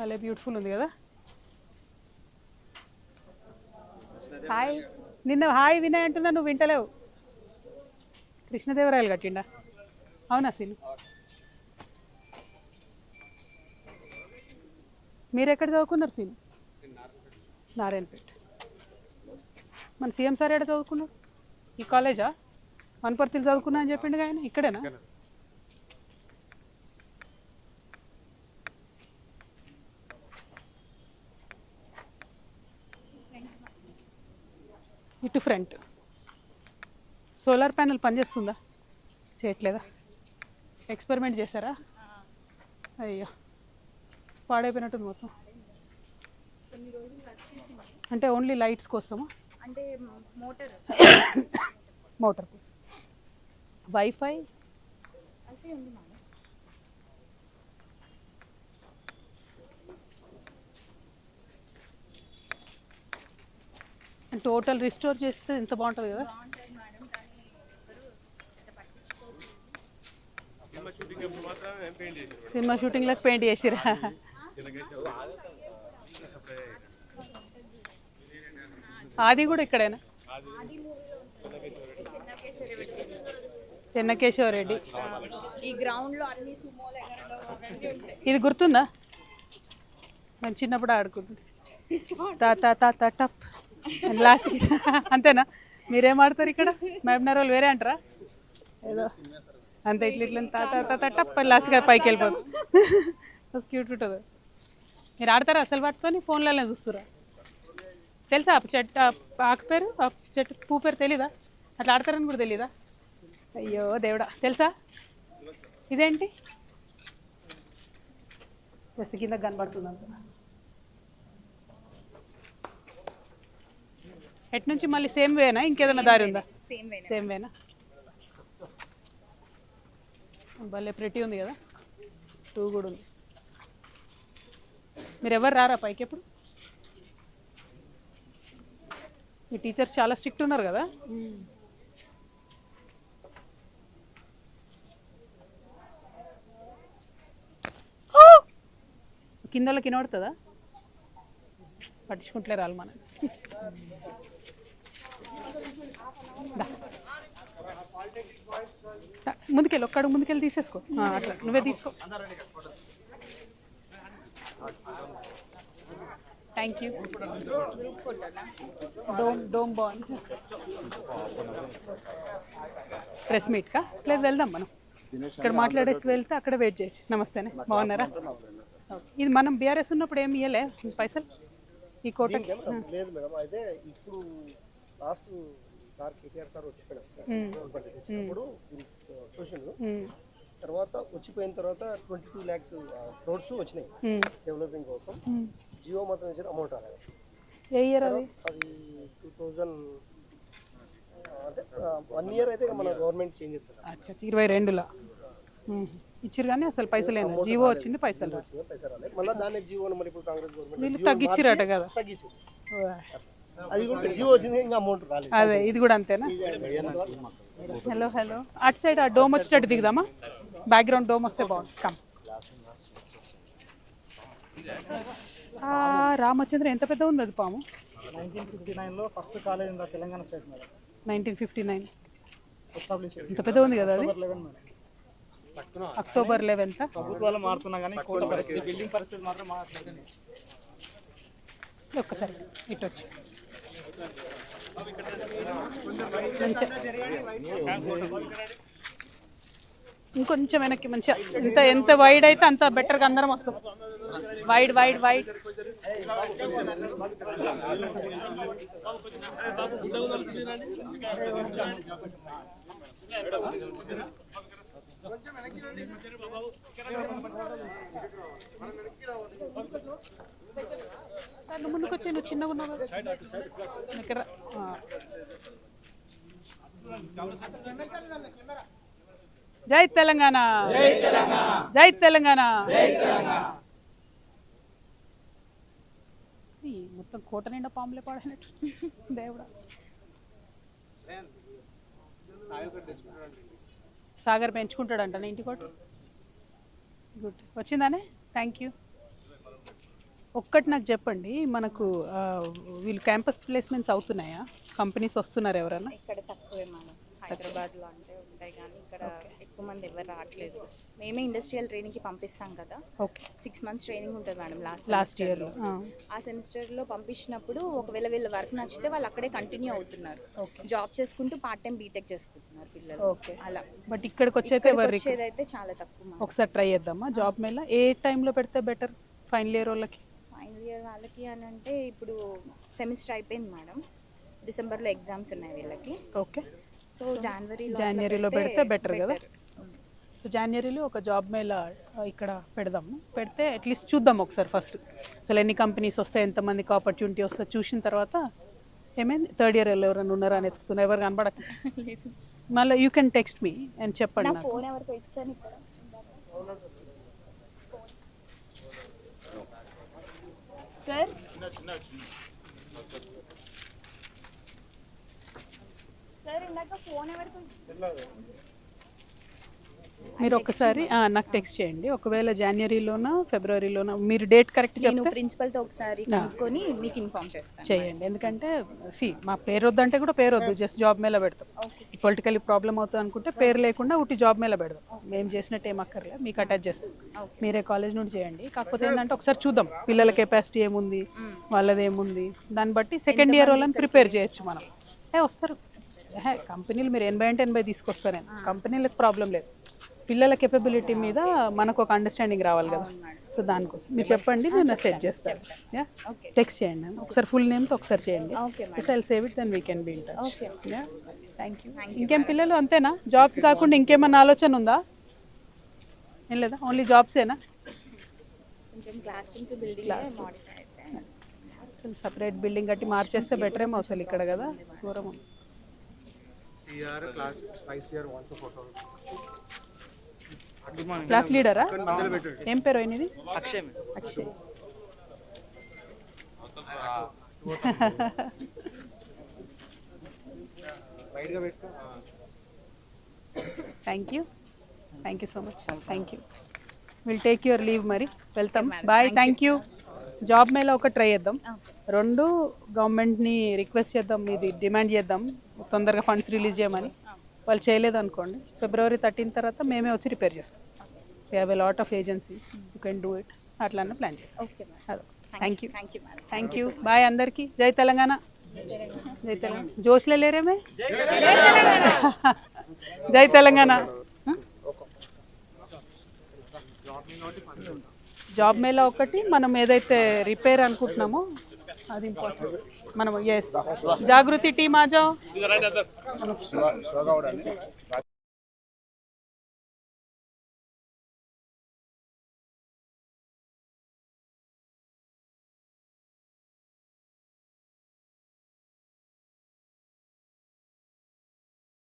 భలే బ్యూటిఫుల్ ఉంది కదా. హాయ్. నిన్న హాయ్ వినయ్ అంటున్నా నువ్వు వింటలేవు. కృష్ణదేవరాయలు కట్టిండా? అవునా సీను? మీరు ఎక్కడ చదువుకున్నారు సీను? నారాయణపేట. మన సీఎం సార్ ఎక్కడ చదువుకున్నారు? ఈ కాలేజా? వనపర్తిలో చదువుకున్నా అని చెప్పిండు ఆయన ఇక్కడేనా? ఇటు ఫ్రంట్. సోలార్ ప్యానెల్ పనిచేస్తుందా? చేయట్లేదా? ఎక్స్పెరిమెంట్ చేశారా? అయ్యో పాడైపోయినట్టుంది మొత్తం. అంటే ఓన్లీ లైట్స్ కోసమా? అంటే మోటార్. మోటార్ కోసం. వైఫై అయితే ఉంది మేడం టోటల్ రిస్టోర్ చేస్తే ఎంత బాగుంటుంది కదా? సినిమా షూటింగ్లకు పెయింట్ చేసిరా? అది కూడా ఇక్కడేనా? చిన్నకేశ్వరి రెడ్డి. ఈ గ్రౌండ్లో అన్ని ఇది గుర్తుందా? మేము చిన్నప్పుడు ఆడుకుంటుంది తా తా తా తా టప్. లాస్ట్కి అంతేనా? మీరేం ఆడతారు ఇక్కడ? మహబూబ్నగర్ వాళ్ళు వేరే అంటారా? ఏదో. అంతే ఇట్లా ఇట్లా తాత తా లాస్ట్గా పైకి వెళ్ళిపోదు. క్యూట్ ఉంటుంది. మీరు ఆడతారా అసలు పట్టుకొని ఫోన్లలో చూస్తురా తెలుసా? చెట్టు ఆకు పేరు ఆ చెట్టు పూ పేరు తెలీదా? అట్లా ఆడతారని కూడా తెలీదా? అయ్యో దేవుడా. తెలుసా? ఇదేంటి? జస్ట్ కింద కనబడుతుంది అంతా. ఎట్ నుంచి మళ్ళీ సేమ్ వేనా? ఇంకేదైనా దారి ఉందా? సేమ్ వేనే? సేమ్ వేనా? భలే ప్రెటీ ఉంది కదా. టూ కూడా ఉంది. మీరు ఎవరు రారా పైకి ఎప్పుడు? మీ టీచర్స్ చాలా స్ట్రిక్ట్ ఉన్నారు కదా. కిందలో కినబడుతుందా పట్టించుకుంటలేరు వాళ్ళు మనం ముందుకెళ్ళి ఒక్కడు ముందుకెళ్ళి తీసేసుకో. అట్లా నువ్వే తీసుకో. థ్యాంక్ యూ డోమ్ డోమ్ బాన్ ప్రెస్ మీట్కా లేదు వెళ్దాం మనం. ఇక్కడ మాట్లాడేసి వెళ్తే అక్కడ వెయిట్ చేసి. నమస్తేనే బాగున్నారా? ఇది మనం బీఆర్ఎస్ ఉన్నప్పుడు ఏమి ఇవ్వలే పైసలు? ఈ కోటకి లేదు మేడం. అయితే ఇప్పుడు లాస్ట్ సార్ కేటీఆర్ సార్ వచ్చి వచ్చినప్పుడు ఉమ్, తర్వాత వచ్చిపోయిన తర్వాత ట్వంటీ టూ ల్యాక్స్ రోడ్స్ వచ్చినాయి డెవలపింగ్ కోసం. జియో మాత్రం ఇచ్చిన అమౌంట్ రాలేదు. ఏ ఇయర్ అది? టూ థౌజండ్ వన్ ఇయర్ అయితే మన గవర్నమెంట్ చేంజ్ చేస్తారు. అచ్చా ఇరవై రెండులో. ఇచ్చిరు కానీ అసలు పైసలు ఏనా జీవో వచ్చింది పైసలు మళ్ళీ దాన్ని జియో మరి ఇప్పుడు కాంగ్రెస్ గవర్నమెంట్ వీళ్ళు తగ్గించిరట కదా. తగ్గించింది. అది కూడా జియో వచ్చింది ఇంకా అమౌంట్ రాలేదు. అదే ఇది కూడా అంతేనా? హలో హలో అటు సైడ్ ఆ డోమ్ వచ్చేటట్టు దిగుదామా? బ్యాక్గ్రౌండ్ డోమ్ వస్తే బాగుంది. కమ్ ఆ, రామచంద్ర ఎంత పెద్ద ఉంది అది పాము? నైన్టీన్ ఫిఫ్టీ నైన్లో ఫస్ట్ కాలేజ్ ఉంది Telangana state madam nineteen fifty nine ఎంత పెద్ద ఉంది కదా అది? అక్టోబర్ లెవెన్త్ ప్రభుత్వాలు మారుతున్నా కానీ కోట పరిస్థితి బిల్డింగ్ పరిస్థితి మాత్రం మారట్లేదు. ఒక్కసారి ఇటు వచ్చి. ఇంకొంచెం వెనక్కి మంచిగా. ఎంత ఎంత వైడ్ అయితే అంత బెటర్గా అందరం వస్తాం. వైడ్ వైడ్ వైడ్ సార్ నువ్వు ముందుకు వచ్చి నువ్వు చిన్నగా ఉన్నావు ఇక్కడ జై తెలంగాణ. జై తెలంగాణ. ఈ మొత్తం కోట నిండా పాములే పాడైనట్టు దేవుడా. సాగర్ పెంచుకుంటాడంట ఇంటికోటి గుడ్ వచ్చిందానే? థ్యాంక్ యూ ఒక్కటి నాకు చెప్పండి మనకు వీళ్ళు క్యాంపస్ ప్లేస్మెంట్స్ అవుతున్నాయా? కంపెనీస్ వస్తున్నారు ఎవరైనా ఇక్కడ తక్కువే మనం హైదరాబాద్లో అంటే ఉంటాయి కానీ ఇక్కడ ఎక్కువ మంది ఎవరు రావట్లేదు. మేమే ఇండస్ట్రియల్ ట్రైనింగ్కి పంపిస్తాం కదా. ఓకే. సిక్స్ మంత్స్ ట్రైనింగ్ ఉంటుంది మేడం లాస్ట్ లాస్ట్ ఇయర్ ఆ. సెమిస్టర్లో పంపించినప్పుడు ఒకవేళ వీళ్ళ వర్క్ నచ్చితే వాళ్ళు అక్కడే కంటిన్యూ అవుతున్నారు. జాబ్ చేసుకుంటూ పార్ట్ టైం బీటెక్ చేసుకుంటున్నారు పిల్లలు. ఓకే. అలా. బట్ ఇక్కడికి వచ్చైతే ఎవరు వచ్చేదైతే చాలా తక్కువ ఒకసారి ట్రై చేద్దామా? జాబ్ మేళ? ఏ టైంలో పెడితే బెటర్? ఫైనల్ ఇయర్ వాళ్ళకి? ఫైనల్ ఇయర్ వాళ్ళకి అని అంటే ఇప్పుడు సెమిస్టర్ అయిపోయింది మేడం. డిసెంబర్లో ఎగ్జామ్స్ ఉన్నాయి వీళ్ళకి. ఓకే. సో జనవరిలో జనవరిలో పెడితే better కదా? సో జనవరిలో ఒక జాబ్ మేళ ఇక్కడ పెడదాము పెడితే అట్లీస్ట్ చూద్దాం ఒకసారి ఫస్ట్ అసలు ఎన్ని కంపెనీస్ వస్తాయి ఎంతమందికి ఆపర్చునిటీ వస్తాయి చూసిన తర్వాత ఏమైంది? థర్డ్ ఇయర్ ఎవరైనా ఉన్నారా అని ఎత్తుకున్నారు. ఎవరు కనబడట్లేదు మళ్ళీ యూ కెన్ టెక్స్ట్ మీ అని చెప్పండి నా నాకు ఫోన్ ఎవరికి ఇచ్చాను ఇక్కడ సార్ సార్ ఇందాక ఫోన్ ఎవరికి మీరు ఒకసారి ఆ, నాకు టెక్స్ట్ చేయండి. ఒకవేళ జనవరిలోనా ఫిబ్రవరిలోనా మీరు డేట్ కరెక్ట్ నేను చెప్తే? ప్రిన్సిపల్తో ఒకసారి కనుక్కొని మీకు ఇన్ఫార్మ్ చేస్తాను. చేయండి. ఎందుకంటే సి మా పేరు వద్దంటే కూడా పేరు వద్దు. జస్ట్ జాబ్ మేళ పెడతాం. పొలిటికల్ ప్రాబ్లం అవుతుంది అనుకుంటే పేరు లేకుండా ఉట్టి జాబ్ మేళ పెడదాం. మేము చేసినట్టు ఏం అక్కర్లే. మీకు అటాచ్ చేస్తాం. మీరే కాలేజ్ నుండి చేయండి. కాకపోతే ఏంటంటే ఒకసారి చూద్దాం. పిల్లల కెపాసిటీ ఏముంది? వాళ్ళది ఏముంది? దాన్ని బట్టి సెకండ్ ఇయర్ వాళ్ళని ప్రిపేర్ చేయొచ్చు మనం. ఏ వస్తారు. కంపెనీలు మీరు ఎనభై అంటే ఎనభై తీసుకొస్తారని కంపెనీలకు ప్రాబ్లం లేదు. పిల్లల కెపబిలిటీ మీద మనకు ఒక అండర్స్టాండింగ్ రావాలి కదా. సో దానికోసం. మీరు చెప్పండి నేను సెట్ చేస్తాను. యా? టెక్స్ట్ చేయండి. ఒకసారి ఫుల్ నేమ్తో ఒకసారి చేయండి. Save it then we can be in touch okay thank you? ఇంకేం పిల్లలు అంతేనా? జాబ్స్ కాకుండా ఇంకేమన్నా ఆలోచన ఉందా? ఏం లేదా? ఓన్లీ జాబ్సేనా అసలు సపరేట్ బిల్డింగ్ కట్టి మార్చేస్తే బెటర్ ఏమో అసలు ఇక్కడ కదా. దూరం క్లాస్ లీడరా ఏం పేరు అయినది Akshay madam. Akshay. Thank you thank you so much thank you will take your leave మరి వెళ్తాం bye thank you job mela ఒక ట్రై చేద్దాం. రెండు గవర్నమెంట్ని రిక్వెస్ట్ చేద్దాం ఇది డిమాండ్ చేద్దాం తొందరగా ఫండ్స్ రిలీజ్ చేయమని. వాళ్ళు చేయలేదు అనుకోండి ఫిబ్రవరి థర్టీన్ తర్వాత మేమే వచ్చి రిపేర్ చేస్తాం. We have a lot of agencies you can do it అట్లనే ప్లాన్ చేద్దాం okay thank you thank you madam thank you bye అందరికీ. జై తెలంగాణ. జై తెలంగాణ. జోష్లో లేరేమే జై తెలంగాణ. జాబ్ మేళ ఒకటి. మనం ఏదైతే రిపేర్ అనుకుంటున్నామో అది ఇంపార్టెంట్ మనం ఎస్ జాగృతి టీమ్ ఆజావ్.